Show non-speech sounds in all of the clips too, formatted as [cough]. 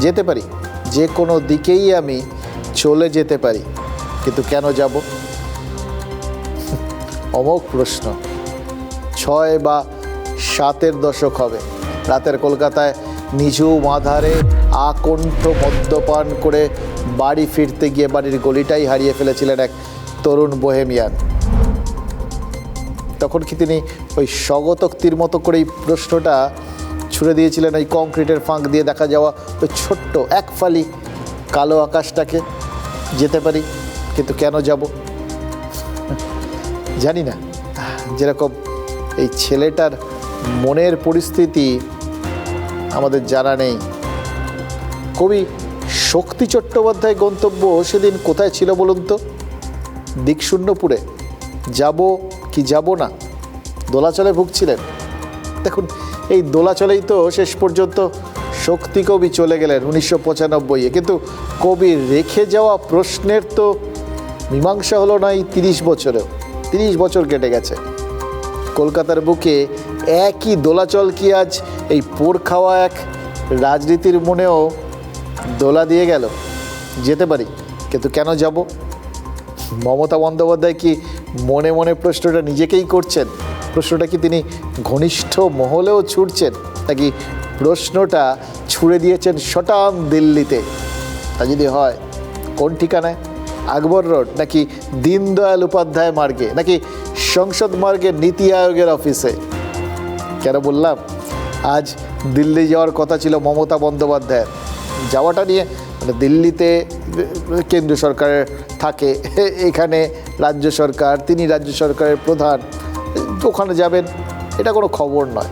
যেতে পারি। যে কোনো দিকেই আমি চলে যেতে পারি। কিন্তু কেন যাব? অমোক প্রশ্ন। ছয় বা সাতের দশক হবে। রাতের কলকাতায় নিঝুম মাধারে আকণ্ঠ মদ্যপান করে বাড়ি ফিরতে গিয়ে বাড়ির গলিটাই হারিয়ে ফেলেছিলেন এক তরুণ বোহেমিয়ান। তখন কি তিনি ওই স্বগতোক্তির মতো করে এই প্রশ্নটা ছুড়ে দিয়েছিলেন ওই কংক্রিটের ফাঁক দিয়ে দেখা যাওয়া ওই ছোট্ট এক ফালি কালো আকাশটাকে। যেতে পারি, কিন্তু কেন যাব? জানি না। যেরকম এই ছেলেটার মনের পরিস্থিতি আমাদের জানা নেই। কবি শক্তি চট্টোপাধ্যায় গন্তব্য সেদিন কোথায় ছিল বলুন তো? দিকশূন্যপুরে। যাব কি যাব না? দোলাচলে ভুগছিলেন। দেখুন, এই দোলাচলেই তো শেষ পর্যন্ত শক্তি কবি চলে গেলেন উনিশশো পঁচানব্বইয়ে। কিন্তু কবি রেখে যাওয়া প্রশ্নের তো মীমাংসা হলো না এই তিরিশ বছরেও। তিরিশ বছর কেটে গেছে। কলকাতার বুকে একই দোলাচল কি আজ এই পোর খাওয়া এক রাজনীতির মনেও দোলা দিয়ে গেল? যেতে পারি, কিন্তু কেন যাব? মমতা বন্দ্যোপাধ্যায় কি মনে মনে প্রশ্নটা নিজেকেই করছেন। প্রশ্নটা কি তিনি ঘনিষ্ঠ মহলেও ছুটছেন, নাকি প্রশ্নটা ছুড়ে দিয়েছেন শটান দিল্লিতে? তা যদি হয়, কোন ঠিকানায়? আকবর রোড, নাকি দীনদয়াল উপাধ্যায় মার্গে, নাকি সংসদ মার্গের নীতি আয়োগের অফিসে? কেন বললাম, আজ দিল্লি যাওয়ার কথা ছিল মমতা বন্দ্যোপাধ্যায়ের। যাওয়াটা নিয়ে দিল্লিতে কেন্দ্রীয় সরকার থাকে, [laughs] এখানে রাজ্য সরকার, তিনি রাজ্য সরকারের প্রধান ওখানে যাবেন, এটা কোনো খবর নয়।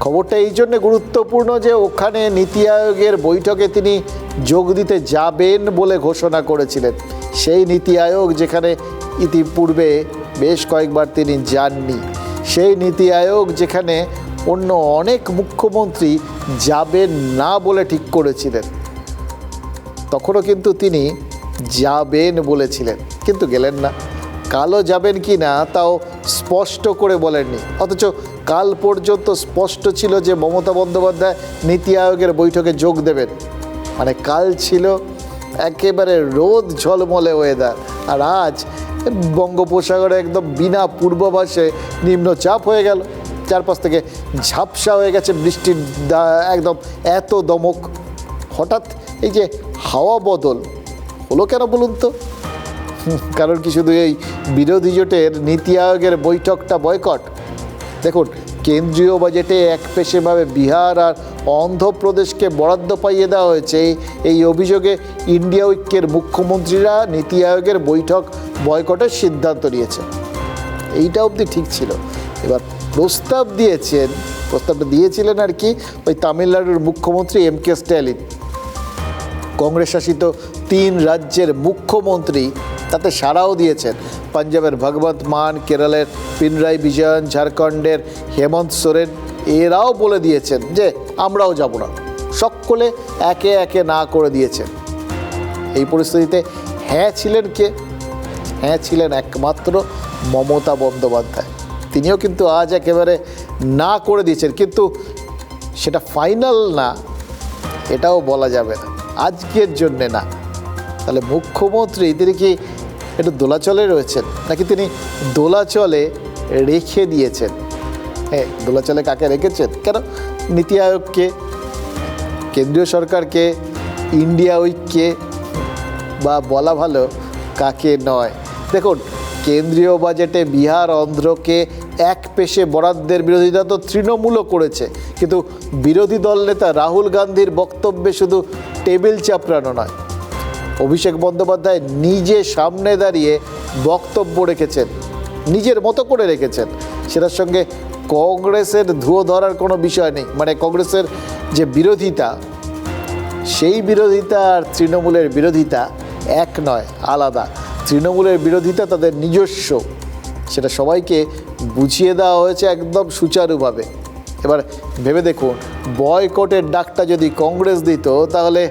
খবরটা এই জন্য গুরুত্বপূর্ণ যে ওখানে নীতি আয়োগের বৈঠকে তিনি যোগ দিতে যাবেন বলে ঘোষণা করেছিলেন। সেই নীতি আয়োগ যেখানে ইতিপূর্বে বেশ কয়েকবার তিনি যাননি, সেই নীতি আয়োগ যেখানে অন্য অনেক মুখ্যমন্ত্রী যাবেন না বলে ঠিক করেছিলেন। তখনও কিন্তু তিনি যাবেন বলেছিলেন, কিন্তু গেলেন না। কালও যাবেন কি না তাও স্পষ্ট করে বলেননি। অথচ কাল পর্যন্ত স্পষ্ট ছিল যে মমতা বন্দ্যোপাধ্যায় নীতি আয়োগের বৈঠকে যোগ দেবেন। মানে কাল ছিল একেবারে রোদ ঝলমলে ওয়েদার আর আজ বঙ্গোপসাগরে একদম বিনা পূর্বাভাসে নিম্নচাপ হয়ে গেল। চারপাশ থেকে ঝাপসা হয়ে গেছে বৃষ্টির একদম এত দমক। হঠাৎ এই যে হাওয়া বদল, হলো কেন বলুন তো? কারণ কি শুধু এই বিরোধী জোটের নীতি আয়োগের বৈঠকটা বয়কট? দেখুন, কেন্দ্রীয় বাজেটে এক পেশেভাবে বিহার আর অন্ধ্রপ্রদেশকে বরাদ্দ পাইয়ে দেওয়া হয়েছে। এই- অভিযোগে ইন্ডিয়া ঐক্যের মুখ্যমন্ত্রীরা নীতি আয়োগের বৈঠক বয়কটের সিদ্ধান্ত নিয়েছে এইটা অবধি ঠিক ছিল। এবার প্রস্তাব দিয়েছেন, প্রস্তাবটা দিয়েছিলেন আর কি ওই তামিলনাড়ুর মুখ্যমন্ত্রী এম কে স্ট্যালিন। কংগ্রেস শাসিত তিন রাজ্যের মুখ্যমন্ত্রী তাতে সাড়াও দিয়েছেন। পাঞ্জাবের ভগবন্ত মান, কেরলের পিনরাই বিজয়ন ঝাড়খণ্ডের হেমন্ত সোরেন, এরাও বলে দিয়েছেন যে আমরাও যাব না। সকলে একে একে না করে দিয়েছেন। এই পরিস্থিতিতে হ্যাঁ ছিলেন কে? হ্যাঁ ছিলেন একমাত্র মমতা বন্দ্যোপাধ্যায়। তিনিও কিন্তু আজ একেবারে না করে দিয়েছেন। কিন্তু সেটা ফাইনাল না, এটাও বলা যাবে না। আজকের জন্যে না। তাহলে মুখ্যমন্ত্রী তিনি কি একটু দোলাচলে রয়েছেন? নাকি তিনি দোলাচলে রেখে দিয়েছেন? হ্যাঁ দোলাচলে কাকে রেখেছেন? কেন? নীতি আয়োগকে, কেন্দ্রীয় সরকারকে, ইন্ডিয়া উইককে বা বলা ভালো কাকে নয়। দেখুন কেন্দ্রীয় বাজেটে বিহার অন্ধ্রকে এক পেশে বরাদ্দের বিরোধিতা তো তৃণমূলও করেছে। কিন্তু বিরোধী দল নেতা রাহুল গান্ধীর বক্তব্যে শুধু টেবিল চাপড়ানো নয়। অভিষেক বন্দ্যোপাধ্যায় নিজে সামনে দাঁড়িয়ে বক্তব্য রেখেছেন, নিজের মতো করে রেখেছেন। সেটার সঙ্গে কংগ্রেসের ধুয়ো ধরার কোনো বিষয় নেই। মানে কংগ্রেসের যে বিরোধিতা, সেই বিরোধিতা আর তৃণমূলের বিরোধিতা এক নয়, আলাদা। তৃণমূলের বিরোধিতা তাদের নিজস্ব। সেটা সবাইকে বুঝিয়ে দেওয়া হয়েছে একদম সুচারুভাবে। এবার ভেবে দেখুন, বয়কটের ডাকটা যদি কংগ্রেস দিত, তাহলে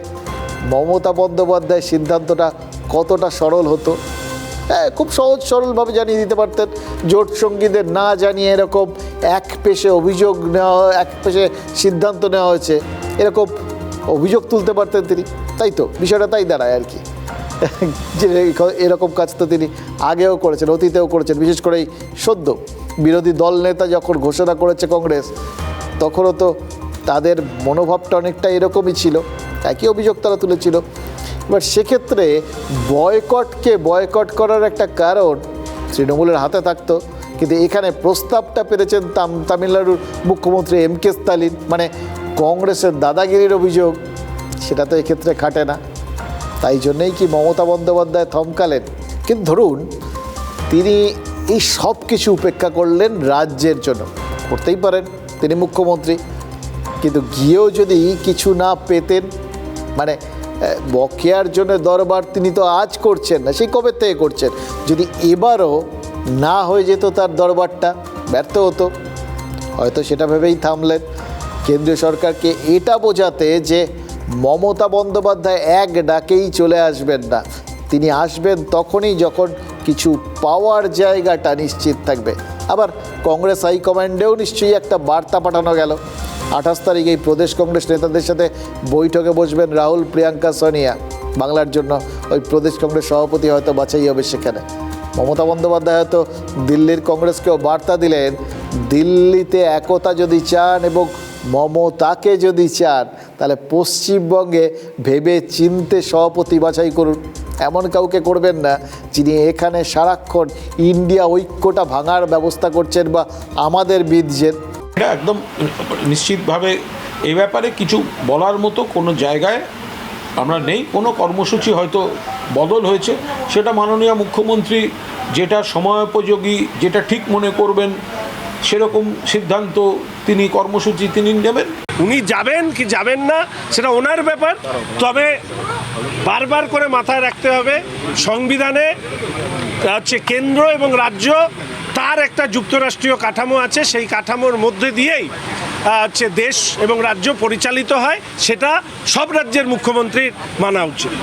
মমতা বন্দ্যোপাধ্যায়ের সিদ্ধান্তটা কতটা সরল হতো? হ্যাঁ খুব সহজ সরলভাবে জানিয়ে দিতে পারতেন। জোট সঙ্গীদের না জানিয়ে এরকম এক পেশে অভিযোগ নেওয়া এক পেশে সিদ্ধান্ত নেওয়া হয়েছে, এরকম অভিযোগ তুলতে পারতেন তিনি। তাই তো, বিষয়টা তাই দাঁড়ায় আর কি। এরকম কাজ তো তিনি আগেও করেছেন, অতীতেও করেছেন, বিশেষ করে এই সদ্য বিরোধী দল নেতা যখন ঘোষণা করেছে কংগ্রেস, তখনও তো তাদের মনোভাবটা অনেকটা এরকমই ছিল, একই অভিযোগ তারা তুলেছিল। এবার সেক্ষেত্রে বয়কটকে বয়কট করার একটা কারণ তৃণমূলের হাতে থাকতো, কিন্তু এখানে প্রস্তাবটা পেরেছেন তাম তামিলনাড়ুর মুখ্যমন্ত্রী এম কে স্টালিন মানে কংগ্রেসের দাদাগিরির অভিযোগ, সেটা তো এক্ষেত্রে খাটে না। তাই জন্যেই কি মমতা বন্দ্যোপাধ্যায় থমকালেন? কিন্তু ধরুন, তিনি এই সব কিছু উপেক্ষা করলেন রাজ্যের জন্য। করতেই পারেন তিনি মুখ্যমন্ত্রী। কিন্তু গিয়েও যদি কিছু না পেতেন মানে বকেয়ার জন্য দরবার তিনি তো আজ করছেন না, সেই কবে থেকে করছেন? যদি এবারও না হয়ে যেত তার দরবারটা, ব্যর্থ হতো। হয়তো সেটা ভেবেই থামলেন। কেন্দ্রীয় সরকারকে এটা বোঝাতে যে মমতা বন্দ্যোপাধ্যায় এক ডাকেই চলে আসবেন না। তিনি আসবেন তখনই যখন কিছু পাওয়ার জায়গাটা নিশ্চিত থাকবে। আবার কংগ্রেস হাইকমান্ডেও নিশ্চয়ই একটা বার্তা পাঠানো গেল। আঠাশ তারিখ এই প্রদেশ কংগ্রেস নেতাদের সাথে বৈঠকে বসবেন রাহুল, প্রিয়াঙ্কা, সোনিয়া। বাংলার জন্য ওই প্রদেশ কংগ্রেস সভাপতি হয়তো বাছাই হবে সেখানে। মমতা বন্দ্যোপাধ্যায় হয়তো দিল্লির কংগ্রেসকেও বার্তা দিলেন, দিল্লিতে একতা যদি চান এবং মমতাকে যদি চান, তাহলে পশ্চিমবঙ্গে ভেবে চিনতে সভাপতি বাছাই করুন। এমন কাউকে করবেন না, যিনি এখানে সারাক্ষণ ইন্ডিয়া ঐক্যটা ভাঙার ব্যবস্থা করছেন বা আমাদের বিধছেন এটা একদম নিশ্চিতভাবে এ ব্যাপারে কিছু বলার মতো কোনো জায়গায় আমরা নেই। কোনো কর্মসূচি হয়তো বদল হয়েছে। সেটা মাননীয় মুখ্যমন্ত্রী যেটা সময়োপযোগী, যেটা ঠিক মনে করবেন, সেরকম সিদ্ধান্ত তিনি কর্মসূচি তিনি নেবেন। উনি যাবেন কি যাবেন না, সেটা ওনার ব্যাপার। তবে বারবার করে মাথায় রাখতে হবে, সংবিধানে হচ্ছে কেন্দ্র এবং রাজ্য, তার একটা যুক্তরাষ্ট্রীয় কাঠামো আছে, সেই কাঠামোর মধ্যে দিয়েই হচ্ছে দেশ এবং রাজ্য পরিচালিত হয়, সেটা সব রাজ্যের মুখ্যমন্ত্রীর মানা উচিত।